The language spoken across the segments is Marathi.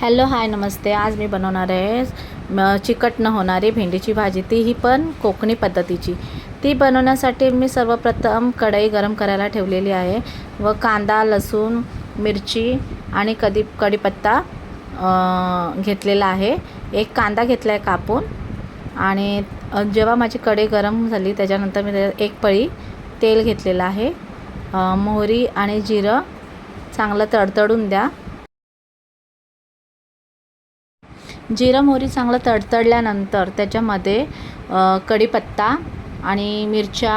हॅलो हाय नमस्ते. आज मी बनवणार आहे चिकट न होणारी भेंडीची भाजी. तीही पण कोकणी पद्धतीची. ती बनवण्यासाठी मी सर्वप्रथम कढई गरम करायला ठेवलेली आहे व कांदा लसूण मिरची आणि कधी कढीपत्ता घेतलेला आहे. एक कांदा घेतला आहे कापून आणि जेव्हा माझी कढई गरम झाली त्याच्यानंतर मी एक पळी तेल घेतलेलं आहे. मोहरी आणि जिरं चांगलं तडतडून द्या. जिरं मोहरी चांगलं तडतडल्यानंतर त्याच्यामध्ये कढीपत्ता आणि मिरच्या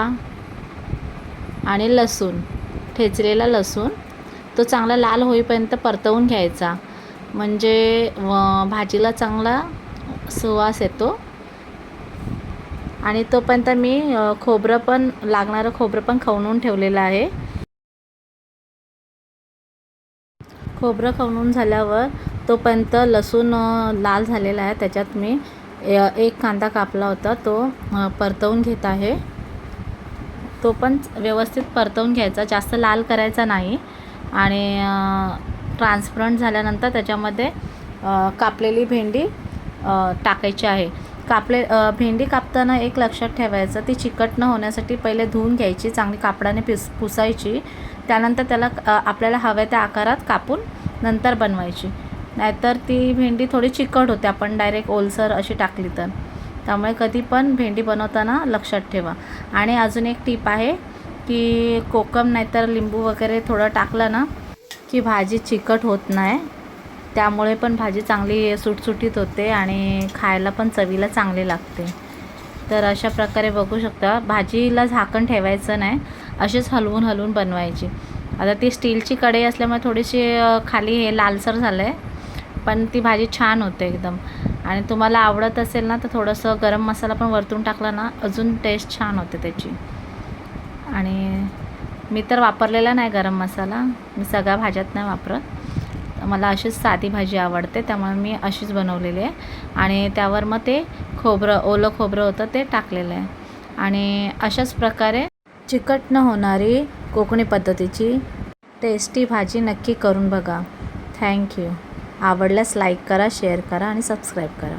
आणि लसूण ठेचलेला लसूण. तो चांगला लाल होईपर्यंत परतवून घ्यायचा. म्हणजे भाजीला चांगला सुवास येतो. आणि तोपर्यंत मी खोबरं पण लागणारं खोबरं पण खवणून ठेवलेलं आहे. खोबरं खवणून झाल्यावर तोपर्यंत लसूण लाल झालेला आहे. त्याच्यात मी ए- एक कांदा कापला होता. तो परतवून घेत आहे. तो पण व्यवस्थित परतवून घ्यायचा. जास्त लाल करायचा नाही. आणि ट्रान्सपरंट झाल्यानंतर त्याच्यामध्ये कापलेली भेंडी टाकायची आहे. कापले भेंडी कापताना एक लक्षात ठेवायचं ती चिकट न होण्यासाठी पहिले धुवून घ्यायची चांगली कापडाने पिस पुसायची. त्यानंतर त्याला आपल्याला हव्या त्या आकारात कापून नंतर बनवायची. नाहीतर ती भेंडी थोडी चिकट होते. आपण डायरेक्ट ओलसर अशी टाकली तर. त्यामुळे कधी पण भेंडी बनवताना लक्षात ठेवा. आणि अजून एक टीप आहे की कोकम नाहीतर लिंबू वगैरे थोडं टाकलं ना की भाजी चिकट होत नाही. त्यामुळे पण भाजी चांगली सुटसुटीत होते आणि खायला पण चवीला चांगली लागते. तर अशा प्रकारे बघू शकता. भाजीला झाकण ठेवायचं नाही. असेच हलवून हलवून बनवायची. आता ती स्टीलची कढई असल्यामुळे थोडीशी खाली हे लालसर झालं आहे पण ती भाजी छान होते एकदम. आणि तुम्हाला आवडत असेल ना तर थोडंसं गरम मसाला पण वरतून टाकला ना अजून टेस्ट छान होते त्याची. आणि मी तर वापरलेला नाही गरम मसाला. मी सगळ्या भाज्यात नाही वापरत. मला अशीच साधी भाजी आवडते त्यामुळे मी अशीच बनवलेली आहे. आणि त्यावर मग ते खोबरं ओलं खोबरं होतं ते टाकलेलं आहे. आणि अशाच प्रकारे चिकट न होणारी कोकणी पद्धतीची टेस्टी भाजी नक्की करून बघा. थँक्यू आवडल्यास लाईक करा शेअर करा आणि सबस्क्राईब करा.